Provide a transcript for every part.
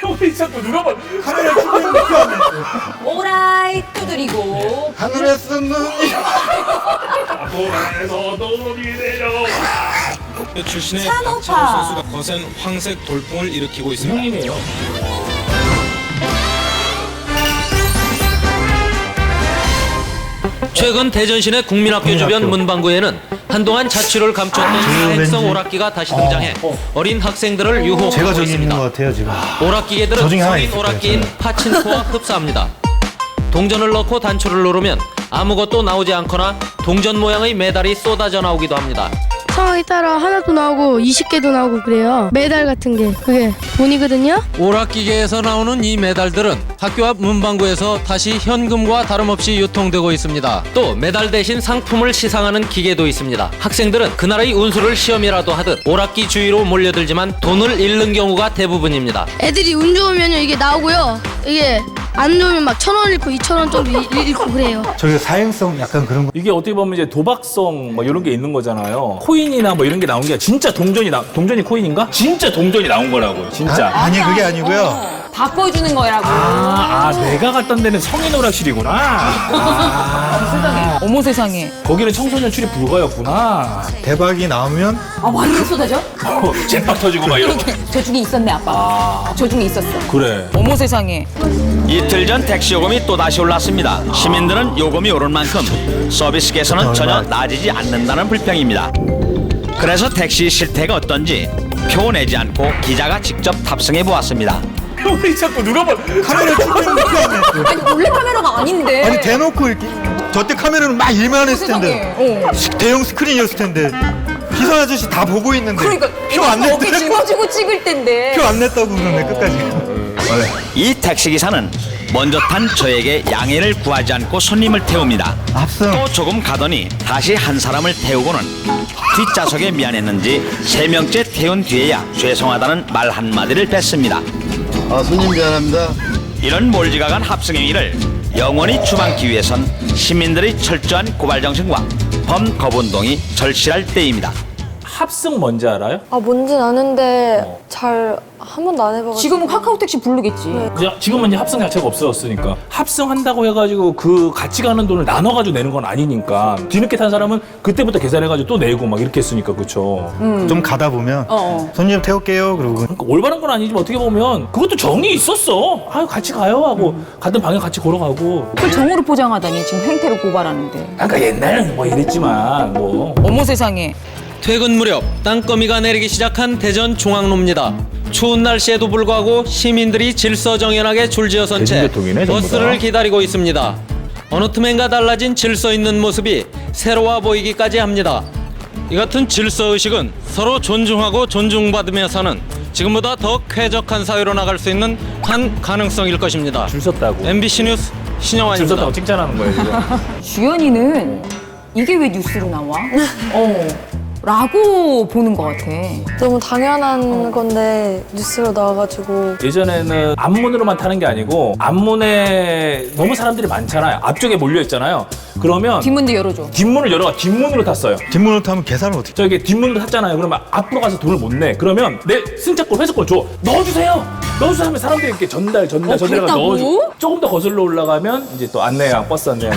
형이 자꾸 누가 봐. 카메라 켜고 있는데 켜안 했어. 오라이 두드리고 하늘에 쓰는 돌에서 돈이 내려. 출신의. 박찬호 선수가 거센 황색 돌풍을 일으키고 있습니다. 형님이에요. 최근 대전시내 국민학교 주변 문방구에는 한동안 자취를 감췄던 사행성 왠지- 오락기가 다시 등장해 어린 학생들을 유혹하고 제가 저기 있는 있습니다. 것 같아요 지금. 오락기계들은 저 중에 하나 성인 있을 오락기인 파친코와 흡사합니다. 동전을 넣고 단추를 누르면 아무것도 나오지 않거나 동전 모양의 메달이 쏟아져 나오기도 합니다. 상황에 따라 하나도 나오고 20개도 나오고 그래요. 메달 같은 게 그게 돈이거든요. 오락기계에서 나오는 이 메달들은 학교 앞 문방구에서 다시 현금과 다름없이 유통되고 있습니다. 또 메달 대신 상품을 시상하는 기계도 있습니다. 학생들은 그날의 운수를 시험이라도 하듯 오락기 주위로 몰려들지만 돈을 잃는 경우가 대부분입니다. 애들이 운 좋으면 이게 나오고요. 이게 안 좋으면 막 천 원 잃고 이천 원 정도 잃- 잃고 그래요. 저기 사행성 약간 그런 거. 이게 어떻게 보면 이제 도박성 뭐 이런 게 있는 거잖아요. 코인이나 뭐 이런 게 나온 게 진짜 동전이 나 동전이 코인인가? 진짜 동전이 나온 거라고. 진짜. 아, 아니 그게 아니고요. 바꿔주는 거라고 아, 아, 내가 갔던 데는 성인 오락실이구나. 아, 어머 세상에 거기는 청소년 출입 불가였구나. 대박이 나오면 아 완전 쏟아져? 어, jet박 터지고 막 이런 거. 저 중에 있었네 아빠 저 중에 있었어 그래. 어머 세상에 이틀 전 택시 요금이 또 다시 올랐습니다. 시민들은 요금이 오른 만큼 서비스 개선은 전혀 나아지지 않는다는 불평입니다. 그래서 택시 실태가 어떤지 표 내지 않고 기자가 직접 탑승해 보았습니다. 형이 자꾸 누가 봐. 카메라 켜안 했어. 아니 원래 카메라가 아닌데 아니 대놓고 이렇게 저때 카메라는 막 일만 했을 텐데 세상에 어. 스- 대형 스크린이었을 텐데 기사 아저씨 다 보고 있는데 그러니까 표 안 이거 어깨 냈다고 짊어지고 찍을 텐데 표 안 냈다고 그러네 끝까지. 이 택시 기사는 먼저 탄 저에게 양해를 구하지 않고 손님을 태웁니다. 합성. 또 조금 가더니 다시 한 사람을 태우고는 뒷좌석에 미안했는지 세 명째 태운 뒤에야 죄송하다는 말 한마디를 뱉습니다. 아 손님 미안합니다. 이런 몰지각한 합성 행위를 영원히 주방기 위해선 시민들의 철저한 고발 정신과 범 거부운동이 절실할 때입니다. 합승 뭔지 알아요? 아 뭔진 아는데 잘한 번도 안 해봐가지고. 지금은 카카오 택시 부르겠지. 이제 지금은 이제 합승 자체가 없어졌으니까. 합승한다고 해가지고 그 같이 가는 돈을 나눠가지고 내는 건 아니니까 뒤늦게 탄 사람은 그때부터 계산해가지고 또 내고 막 이렇게 했으니까 그쵸? 좀 가다 보면 어. 손님 태울게요 그러고. 그러니까 올바른 건 아니지만 어떻게 보면 그것도 정이 있었어. 아유 같이 가요 하고 같은 방에 같이 걸어가고. 그걸 정으로 포장하다니 지금 횡태로 고발하는데. 아까 옛날에는 뭐 이랬지만 뭐. 어머 세상에 퇴근 무렵 땅거미가 내리기 시작한 대전 중앙로입니다. 추운 날씨에도 불구하고 시민들이 질서정연하게 줄지어선 채 대중교통이네, 전부 버스를 다. 기다리고 있습니다. 어느 틈엔가 달라진 질서 있는 모습이 새로워 보이기까지 합니다. 이 같은 질서 의식은 서로 존중하고 존중받으며 사는 지금보다 더 쾌적한 사회로 나갈 수 있는 한 가능성일 것입니다. 줄 섰다고 MBC 뉴스 줄 신영환입니다. 섰다고 칭찬하는 거예요 지금 주연이는 이게 왜 뉴스로 나와? 어 라고 보는 것 같아 너무 당연한 건데 뉴스로 나와가지고 예전에는 앞문으로만 타는 게 아니고 앞문에 너무 사람들이 많잖아요 앞쪽에 몰려 있잖아요 그러면 뒷문도 열어줘 뒷문을 열어가 뒷문으로 탔어요 뒷문으로 타면 계산을 어떻게? 저기 뒷문도 탔잖아요. 그러면 앞으로 가서 돈을 못 내. 그러면 내 승차권 회수권 줘. 넣어주세요. 사람들이 이렇게 전달 전달 어, 그랬다고? 넣어줘. 조금 더 거슬러 올라가면 이제 또 안내양 버스 안내양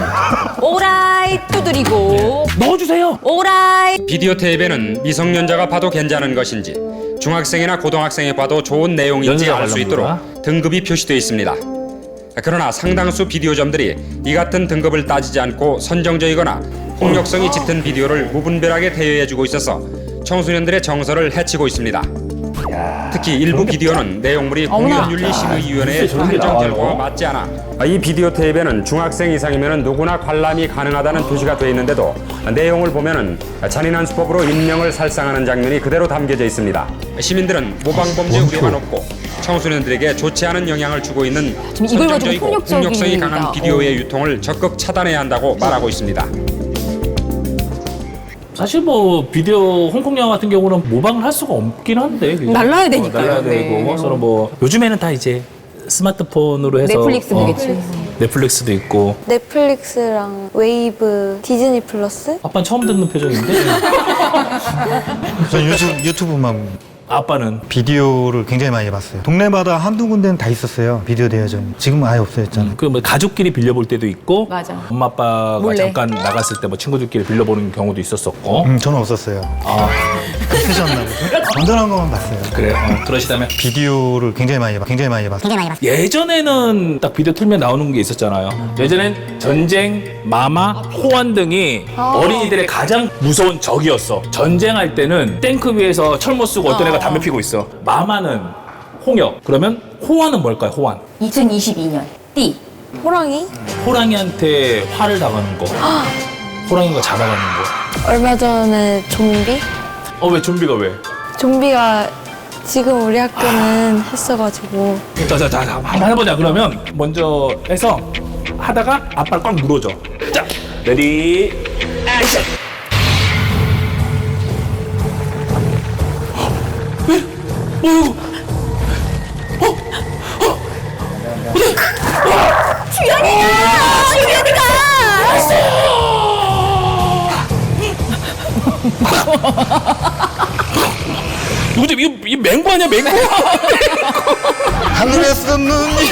오라이 두드리고 넣어주세요. 오라이 비디오 테이프에는 미성년자가 봐도 괜찮은 것인지 중학생이나 고등학생이 봐도 좋은 내용인지 연습을 알 수 하려는 있도록 등급이 표시되어 있습니다. 그러나 상당수 비디오점들이 이 같은 등급을 따지지 않고 선정적이거나 폭력성이 짙은 비디오를 무분별하게 대여해주고 있어서 청소년들의 정서를 해치고 있습니다. 특히 일부 비디오는 내용물이. 공연윤리심의위원회의 게 판정. 결과와 맞지 않아 이 비디오 테이프에는 중학생 이상이면 누구나 관람이 가능하다는 표시가 되어 있는데도 내용을 보면은 잔인한 수법으로 인명을 살상하는 장면이 그대로 담겨져 있습니다. 시민들은 모방범죄 우려가 높고 청소년들에게 좋지 않은 영향을 주고 있는 선정적이고 폭력성이 강한. 비디오의 유통을 적극 차단해야 한다고 말하고 있습니다. 사실 뭐 비디오 홍콩 영화 같은 경우는 모방을 할 수가 없긴 한데 그죠? 날라야 되니까요. 어, 날라야 네. 되고 서로 뭐 요즘에는 다 이제 스마트폰으로 해서 넷플릭스 어, 보겠지 넷플릭스도 있고 넷플릭스랑 웨이브, 디즈니 플러스 아빠는 처음 듣는 표정인데 전 유튜브 유튜브만 아빠는 비디오를 굉장히 많이 봤어요. 동네마다 한두 군데는 다 있었어요. 비디오 대여점. 지금은 아예 없어졌잖아요. 그 뭐 가족끼리 빌려볼 때도 있고 맞아. 엄마 아빠가 몰래. 잠깐 나갔을 때 뭐 친구들끼리 빌려보는 경우도 있었었고 음, 저는 없었어요. 아 쓰셨나 보죠? 건전한 것만 봤어요. 그래요. 어, 그러시다면 비디오를 굉장히 많이 봤, 굉장히 많이 봤어요. 예전에는 딱 비디오 틀면 나오는 게 있었잖아요. 예전엔 전쟁 마마 호환 등이 어린이들의 가장 무서운 적이었어. 전쟁할 때는 탱크 위에서 철모 쓰고 어떤 애가 담배 피고 있어. 마마는 홍역. 그러면 호환은 뭘까요 호환? 2022년. 띠. 호랑이? 호랑이한테 화를 당하는 거. 호랑이가 잡아가는 얼마 전에 좀비? 거어 왜 좀비가 왜? 좀비가 지금 우리 학교는 했어가지고 자자 자 한번 해보자 그러면 먼저 해서 하다가 아빠를 꽉 물어줘 자 레디 액션 왜? 어이구? 이 거, 이거 맹구 아니야 맹구? 하늘에서 눈이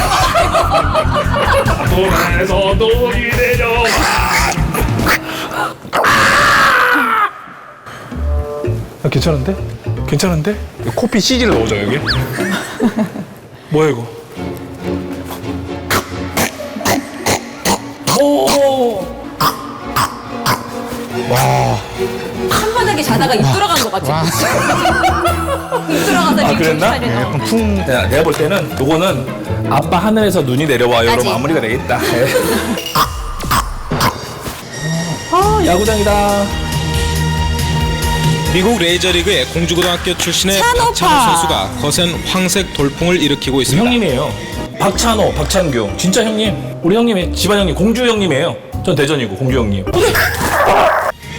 돈에서 돈이 내려 아, 괜찮은데? 괜찮은데? 이거 코피 CG를 넣어줘 여기 뭐야 이거 오 한 바닥에 자다가 입 돌아간 것 같아. 입 돌아가서 아, 그랬나? 정신 차리나? 풍 내가, 내가 볼 때는 요거는 아빠 하늘에서 눈이 내려와요로 까지. 마무리가 되겠다 예. 아 야구장이다 미국 레이저리그의 공주고등학교 출신의 찬호파. 박찬호 선수가 거센 황색 돌풍을 일으키고 있습니다. 형님이에요. 박찬호, 박찬규. 진짜 형님. 우리 형님이 집안 형님, 공주 형님이에요. 전 대전이고 공주 형님.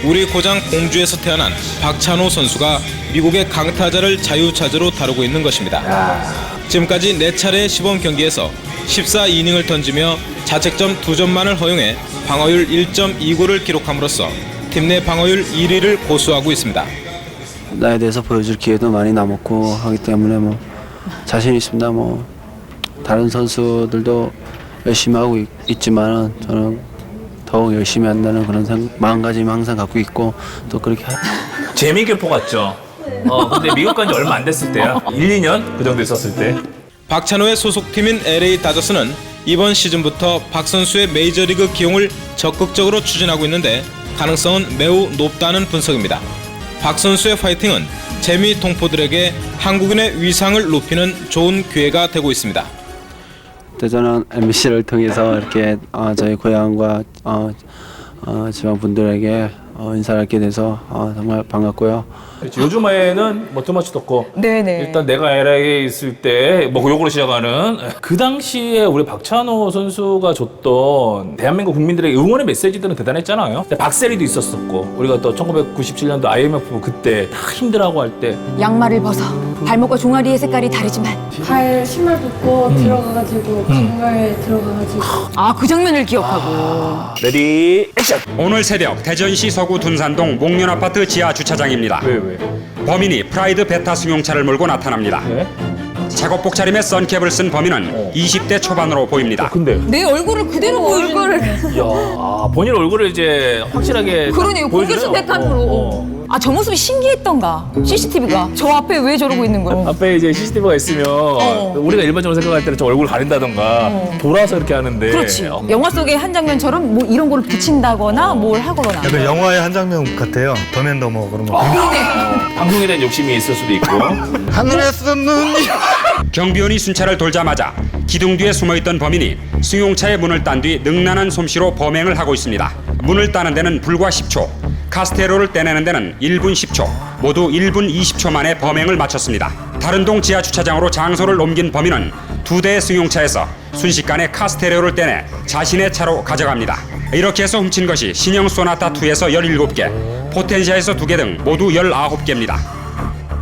우리 고장 공주에서 태어난 박찬호 선수가 미국의 강타자를 자유차저로 다루고 있는 것입니다. 지금까지 4차례 시범 경기에서 14이닝을 던지며 자책점 2점만을 허용해 방어율 1.29를 기록함으로써 팀 내 방어율 1위를 고수하고 있습니다. 나에 대해서 보여줄 기회도 많이 남았고 하기 때문에 뭐 자신 있습니다. 뭐 다른 선수들도 열심히 하고 있, 있지만 저는 더욱 열심히 한다는 그런 생, 마음가짐 항상 갖고 있고 또 그렇게 하- 재미교포 같죠? 어, 근데 미국 간 지 얼마 안 됐을 때야. 1, 2년? 그 정도 있었을 때. 박찬호의 소속팀인 LA 다저스는 이번 시즌부터 박 선수의 메이저리그 기용을 적극적으로 추진하고 있는데 가능성은 매우 높다는 분석입니다. 박 선수의 파이팅은 재미 동포들에게 한국인의 위상을 높이는 좋은 기회가 되고 있습니다. 대전한 MBC를 통해서 이렇게 어, 저희 고향과 어, 어, 지방 분들에게 어, 인사를 하게 돼서 어, 정말 반갑고요. 그렇지. 요즘에는 뭐 투마치도 없고. 네네. 일단 내가 LA에 있을 때, 뭐, 요거로 시작하는. 그 당시에 우리 박찬호 선수가 줬던 대한민국 국민들에게 응원의 메시지들은 대단했잖아요. 근데 박세리도 있었었고, 우리가 또 1997년도 IMF 그때 다 힘들어하고 할 때, 양말을 벗어. 발목과 종아리의 색깔이 다르지만. 발 신발 벗고 들어가가지고 강가에 들어가가지고 아, 그 장면을 기억하고. 레디, 액션! 오늘 새벽 대전시 서구 둔산동 목련 아파트 지하 주차장입니다. 왜, 왜? 범인이 프라이드 베타 승용차를 몰고 나타납니다. 네? 작업복 차림에 선캡을 쓴 범인은 어. 20대 초반으로 보입니다. 근데. 내 얼굴을 그대로 보여주는 얼굴을. 이야, 아, 본인 얼굴을 이제 확실하게. 딱 그러네요. 공개 보여주네요. 수백함으로. 어, 어. 아, 저 모습이 신기했던가. CCTV가. 저 앞에 왜 저러고 있는 거야? 앞에 이제 CCTV가 있으면 우리가 일반적으로 생각할 때는 저 얼굴 가린다던가 돌아서 이렇게 하는데 그렇지. 어. 영화 속의 한 장면처럼 뭐 이런 거를 붙인다거나 뭘 하거나. 약간 영화의 한 장면 같아요. 더맨더머 그런 거. 방송에 대한 욕심이 있을 수도 있고 하늘에서 눈이 경비원이 순찰을 돌자마자 기둥 뒤에 숨어있던 범인이 승용차의 문을 딴 뒤 능란한 솜씨로 범행을 하고 있습니다. 문을 따는 데는 불과 10초, 카스테로를 떼내는 데는 1분 10초, 모두 1분 20초 만에 범행을 마쳤습니다. 다른 동 지하 주차장으로 장소를 옮긴 범인은 두 대의 승용차에서 순식간에 카스테레오를 떼내 자신의 차로 가져갑니다. 이렇게 해서 훔친 것이 신형 소나타 2에서 17개, 포텐시아에서 2개 등 모두 19개입니다.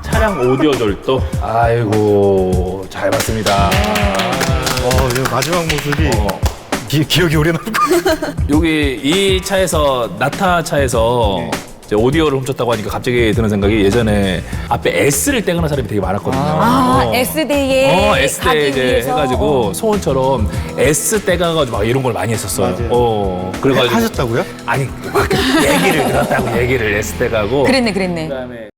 차량 오디오 절도 아이고 잘 봤습니다 어, 이 마지막 모습이 어. 기, 기억이 오래 남고 여기 이 차에서 나타 차에서 이제 오디오를 훔쳤다고 하니까 갑자기 드는 생각이 예전에 앞에 S를 떼거나 사람이 되게 많았거든요. 아, 어. S대에 어, S대 가기 이제 위해서. 해가지고 소원처럼 S 떼가가지고 막 이런 걸 많이 했었어요. 어, 그래가지고 하셨다고요? 아니 막 얘기를 들었다고 얘기를 S 떼가고 그랬네, 그랬네. 그다음에